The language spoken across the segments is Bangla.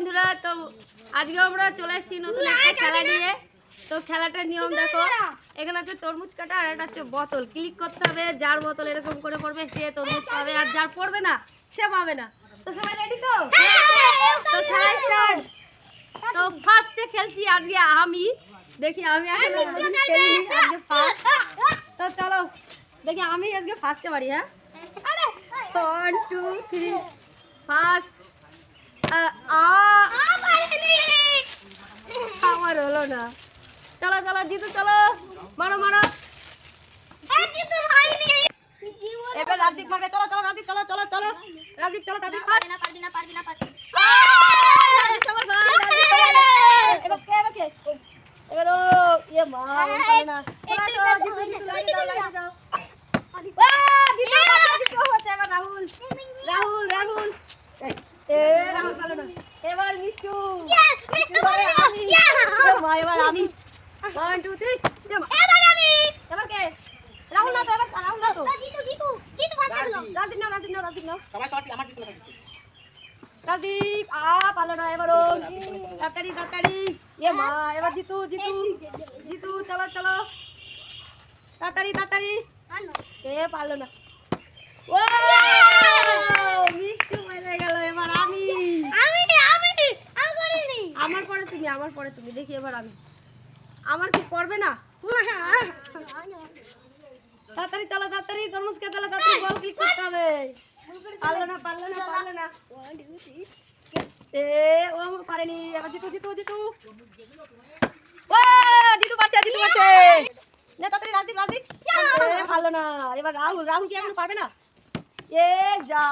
বন্ধুরা তো আজকে আমরা চলে এসেছি নতুন একটা খেলা নিয়ে। তো খেলাটার নিয়ম দেখো এখানে আছে তরমুজ কাটা আর একটা হচ্ছে বোতল। ক্লিক করতে হবে যার বোতল এরকম করে পড়বে সে তরমুজ পাবে। আর যার পড়বে না সে পাবে না। তো সবাই রেডি তো? তো? খেলা স্টার্ট তো? ফার্স্টে খেলছি আজকে আমি। দেখি আমি এখন খেলিনি আজকে ফার্স্ট তো চলো দেখি আমি আজকে ফার্স্টে পারি হ্যাঁ? ওয়ান টু থ্রি ফার্স্ট আমার হলো না চলো চলো জিতু চলো মারো মারো এবার রাজদীপ মারবে চলো চলো রাজদীপ চলো চলো চলো রাজদীপ চলো তাদের ফার্স্ট রাজদীপ সবার ফার্স্ট এবার কে এবার কে এবার ও ইয়ে মা না চলো আসো জিতু জিতু লাইনে যাও জিতু জিতু, জিতু হচ্ছে এবার রাহুল রাহুল রাহুল এ রাহুল পারল না এবার মিষ্টু এবারে আমি এ মা এবার আমি ওয়ান টু থ্রি এবার কে রাহুল না তো এবার রাহুল না তো রাজদীপ নাও রাজদীপ নাও রাজদীপ নাও সবাই সবার আমার পিছনে থাকি রাজদীপ আ পারল না এবার ও তাড়াতাড়ি তাড়াতাড়ি এ মা এবার জিতু জিতু জিতু চলো চলো তাড়াতাড়ি তাড়াতাড়ি এ পারল না ও মিষ্টি মরে গেল এবার আমি আমার পরে তুমি, আমার পরে তুমি। দেখি এবার আমি। আমার কি পড়বে না? তাড়াতাড়ি চলো, তাড়াতাড়ি তরমুজ খেতে হলে তাড়াতাড়ি বল ক্লিক করতে হবে। পারল না পারল না পারল না। এ, ও আমার পারেনি। এবার জিতু জিতু জিতু। ও, জিতু পারছে জিতু পারছে। না, তাড়াতাড়ি রাজদীপ রাজদীপ। পারল না। এবার রাহুল রাহুল কি এখন পারবে না? এ, যা।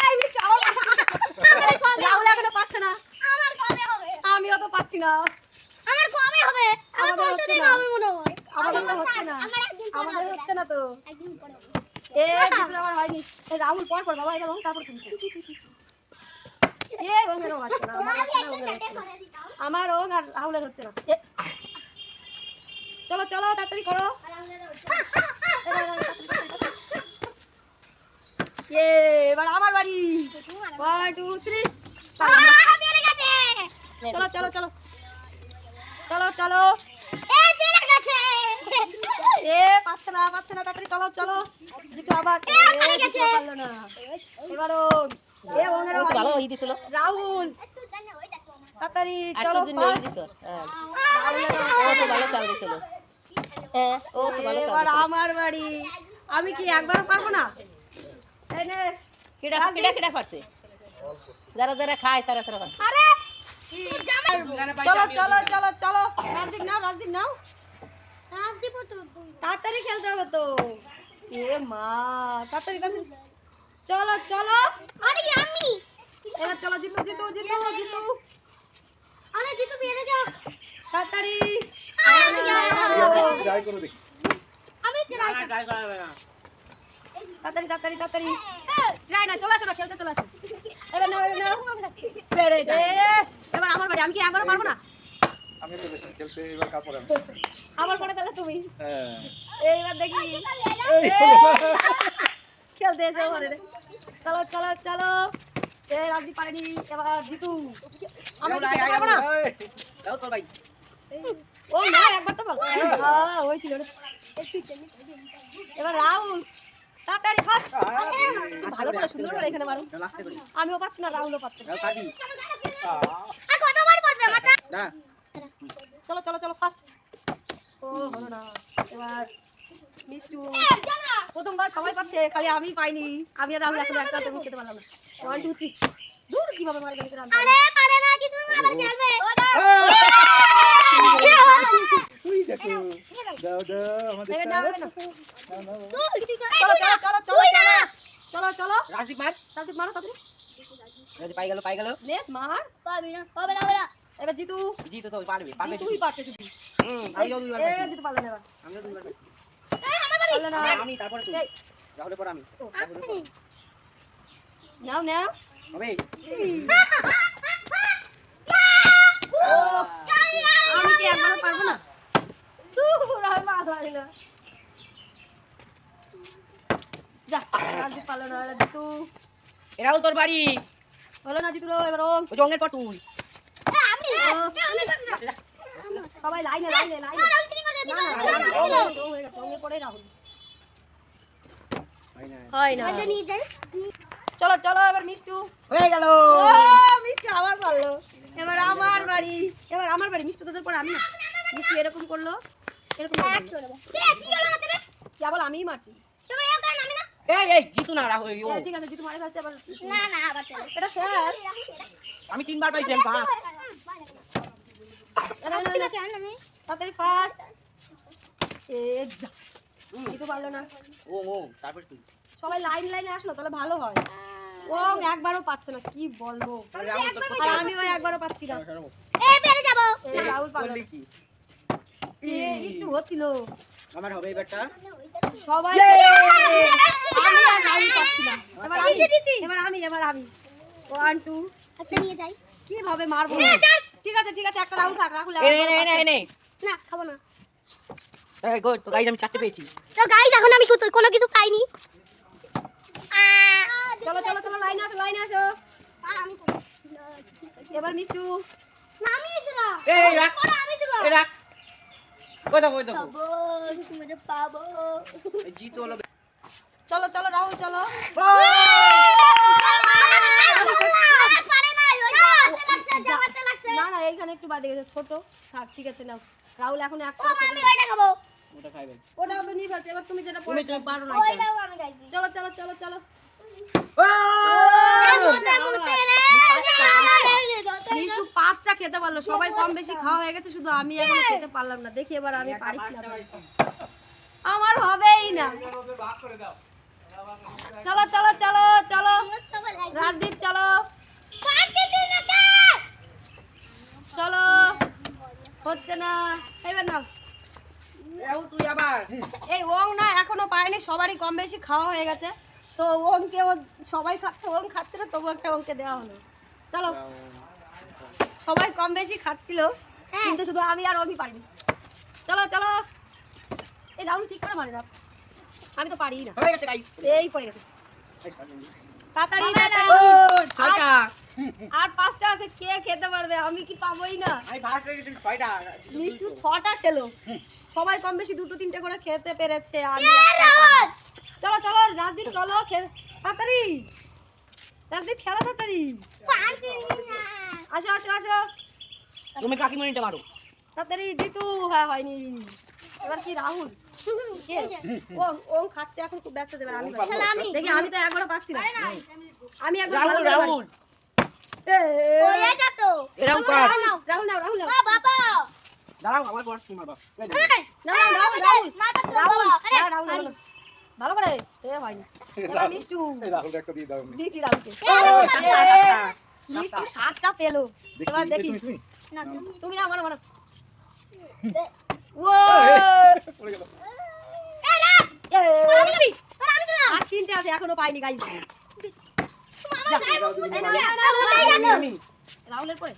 এই মিষ্টি রাহুল এখনও পারছে না। আমিও তো পাচ্ছি না। হচ্ছে না। আমাদের তো হচ্ছে না। আমাদের হচ্ছে না তো। এ জিতুর আমার হয়নি। এ রাহুল পর পর বাবা রং তারপর তুমি। এ রং আসছে আমার হচ্ছে না, রঙের হচ্ছে না। আমার রং আর রাহুলের হচ্ছে না। চলো চলো তাড়াতাড়ি করো। এ এবার আমার বাড়ি। ওয়ান টু থ্রি চলো চলো চলো। চলো চলো। এ পাচ্ছে না পাচ্ছে না তাড়াতাড়ি চলো চলো। জিতু আবার পারল না। এবারও এ ওঙের ও ভালো হয়ে দিছিল। রাহুল। তাড়াতাড়ি চলো দিন হয়ে। ও তো ভালো চাল দিছিল। হ্যাঁ ও তো ভালো চাল এবার আমার বাড়ি। আমি কি একবার পারব নে, কিডা কিডা কিডা পারছে যারা যারা খায় তারা তারা চলো চলো চলো চলো। রাজদীপ নাও রাজদীপ নাও। তাড়াতাড়ি খেলতে হবে তো। এ মা তাড়াতাড়ি তাড়াতাড়ি। চলো চলো। এবার চলো জিতু জিতু জিতু জিতু। তাড়াতাড়ি। তাড়াতাড়ি তাড়াতাড়ি তাড়াতাড়ি। যাই না চলে আসো না খেলতে চলে আসো। এবার আমার বাড়ি আমি কি একবারও পারব না? আমি তো বেশি খেলতে এবার কাপড় আমার পরে তাহলে তুমি? হ্যাঁ। এইবার দেখি। খেলতে এসো ঘরে। চলো চলো চলো। এ রাজি পারেনি। এবার জিতু। আমরা কি খেলতে পারব না? দাও তো ভাই। ও না একবার তো বল। হ্যাঁ। হয়েছিল এবার রাহুল। তাড়াতাড়ি ফার্স্ট একটু ভালো করে সুন্দর করে। এখানে করি। আমিও পাচ্ছি না রাহুলও পাচ্ছে। না দাও কাটি না। চলো চলো চলো ফার্স্ট ও হলো না। এবার মিষ্টু। প্রথমবার সবাই পাচ্ছে খালি আমি পাইনি। আমি আর রাহুল এখন একটা তরমুজ খেতে পারলাম না। ওয়ান টু থ্রি দূর কীভাবে মারা গেছে রাম তুই দেখো দাও দাও আমাদের এবার এবার নাও। নাও, নাও, নাও। চলো চলো চলো চলো। চলো চলো চলো। রাজদীপ মার। রাজদীপ মারো তাড়াতাড়ি। রাজদীপ পাই গেল পাই গেল। নেট মার। এবার জিতু। জিতো তো পারবে পারবে জিতুই পাচ্ছে শুধু। হুম আমি যাও দুইবার এ জিতু পারল না এবার। পারল না। আমি তারপরে তুই। রাহুলের পর আমি। ও, রাহুলের পর। নাও নাও। হবে? আমি কি একবারও পারব না? এরাও তোর বাড়ি। হলো না জিতুরো এবার ওং। জঙ্গের পর তুই। সবাই লাইনে লাইনে লাইনে। হয়ে না। চলো চলো এবার মিষ্টু। হয়ে গেল। ও মিষ্টি আমার পারল। এবার আমার বাড়ি। এবার আমার বাড়ি। মিষ্টু তোদের পর আমি মিষ্টি এরকম করল। এরকম। কেবল আমিই মারছি। এই এই জিতু না রাহুল ও। হ্যাঁ, ঠিক আছে জিতু মারে ফেলছে আবার এটা আমি তিনবার বাপ তাড়াতাড়ি ফার্স্ট এ যা। জিতু পারল না। ও ও তারপর তুই সবাই লাইন লাইনে আসলো তাহলে ভালো হয়। ও একবারও পাচ্ছে না কি বলব? আর আমিও একবারও পাচ্ছি না। এই রাহুল পারল কি? এ, হচ্ছিল। আমার হবে এবারটা সবাই আমি আর রাহুল পাচ্ছি না। এবার আমি এবার আমি এবার আমি। ওয়ান টু কীভাবে মারবো? ঠিক আছে ঠিক আছে একটা রাহুল থাক রাহুল এনে এনে এনে এনে। এই গো তো গাইজ আমি চারটে পেয়েছি। এখন আমি কোনো কিছু পাইনি। চলো চলো চলো লাইনে আসো লাইনে আসো। এবার মিষ্টু। এই রাখ এই রাখ। কই দেখো দেখো পাবো জিতু হলো চলো চলো রাহুল চলো। না না এইখানে একটু বাদে গেছে ছোট। থাক ঠিক আছে নাও। রাহুল এখন একটা ওটা খাইবেন। ওটা হবে নিয়ে ফেলছে এবার তুমি যেটা তুমি পড়ে। তো পারো না চলো চলো চলো চলো। মিষ্টু পাঁচটা খেতে পারল, সবাই কম বেশি খাওয়া হয়ে গেছে, শুধু আমি এখনও খেতে পারলাম না। দেখি এবার আমি পারি কিনা। আমার হবেই না। চলো চলো চলো চলো। রাজদীপ, চলো। চলো। হচ্ছে না। এবার নাও। তুই আবার এই ওং না এখনও পায়নি, সবারই কম বেশি খাওয়া হয়ে গেছে। তো ওংকে ও সবাই খাচ্ছে, ওং খাচ্ছে না, তবু একটা ওংকে দেওয়া হলো। চলো। সবাই কম বেশি খাচ্ছিল কিন্তু শুধু আমি আর ওমি পারিনি। চলো চলো। এই রাউন্ড ঠিক করে মারে না। আমি তো পারি না। হয়ে গেছে গাইস এই পড়ে গেছে। তাড়াতাড়ি তাড়াতাড়ি। ও আর পাঁচটা আছে কে খেতে পারবে? আমি কি পাবোই না? হয়ে মিষ্টু ছটা খেলো। সবাই কম বেশি দুটো তিনটে করে খেতে পেরেছে। আমি চলো চলো রাজদীপ চলো খে- তাড়াতাড়ি। রাজদীপ খেলা তাড়াতাড়ি। আসো আসো আসো। তুমি কাকিমণিটা মারো। তাড়াতাড়ি জিতু। হ্যাঁ হয়নি। এবার কি রাহুল? ও ও খাচ্ছে এখন খুব ব্যস্ত দেবে আমি। দেখি আমি তো একবারও পাচ্ছি না। আমি একবার রাহুল। রাহুল। এ, এরকম কর। রাহুল নাও রাহুল নাও। রাহুল নাও দাঁড়াও আমার পর তোমার নাও, রাহুল রাহুল। রাহুল। হ্যাঁ, রাহুল। করে এ হয়নি এবার মিষ্টু এই রাহুল একটা দিয়ে দাও। দিয়েছি রাহুলকে। মিষ্টু সাতটা পেল এবার দেখি তুমি না মারো মারো ও পড়ে গেল আর তিনটে আছে এখনও পাইনি আমি রাহুলের পরে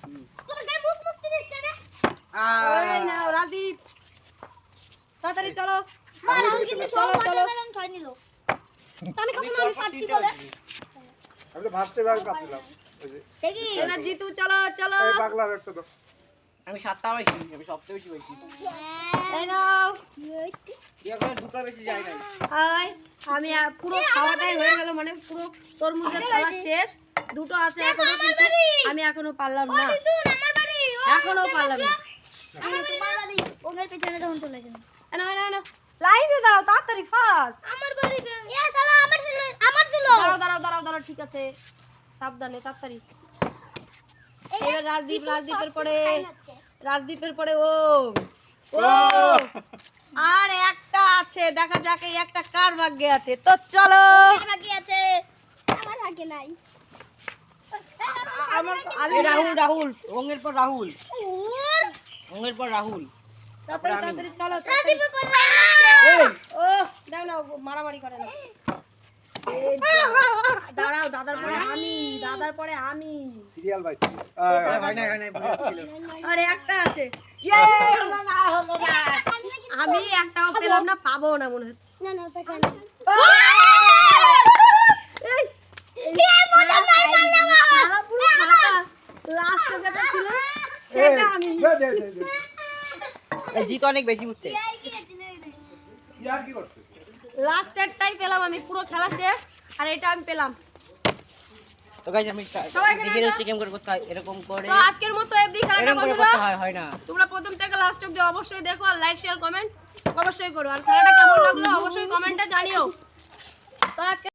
রাজদীপ তাড়াতাড়ি চলো আমি সাতটা পাইছি আমি সবচেয়ে বেশি পাইছি দুটো নাই। আমি পুরো খাওয়াটাই হয়ে গেল মানে পুরো তরমুজের খাওয়া শেষ। দুটো আছে এখনও কিন্তু আমি এখনও পারলাম না। এখনও পারলাম না। পেছনে তখন চলে গেল। নাও। লাইনে দাঁড়াও তাড়াতাড়ি ফাস্ট। আমার বাড়ি আমার ছিল আমার ছিল। দাঁড়াও দাঁড়াও দাঁড়াও দাঁড়াও ঠিক আছে। সাবধানে তাড়াতাড়ি। এবার রাজদীপ রাজদীপের পরে রাজদীপের পরে ও। ও! আর একটা আছে দেখা যাক এই একটা কার ভাগ্যে আছে। তো চলো। বাকি আছে। আমার ভাগ্যে নাই। আমার আমি রাহুল রাহুল রঙের পর রাহুল। রঙের পর রাহুল। তাড়াতাড়ি তাড়াতাড়ি চলো তাড়াতাড়ি। ও মারামারি পরে আমি একটা একটাও পেলাম না পাবো না মনে হচ্ছে জিত অনেক বেশি উঠছে লাস্টেরটাই পেলাম আমি পুরো খেলা শেষ আর এটা আমি পেলাম। তো গাইস আমি দেখে যাচ্ছি কেমন করে করতে হয়? এরকম করে তো আজকের মতো এফডি খেলাটা বন্ধুরা হয় হয় না। তোমরা প্রথম থেকে লাস্ট অবধি অবশ্যই দেখো আর লাইক শেয়ার কমেন্ট অবশ্যই করো। আর খেলাটা কেমন লাগল অবশ্যই কমেন্টে জানিও। তো আজকে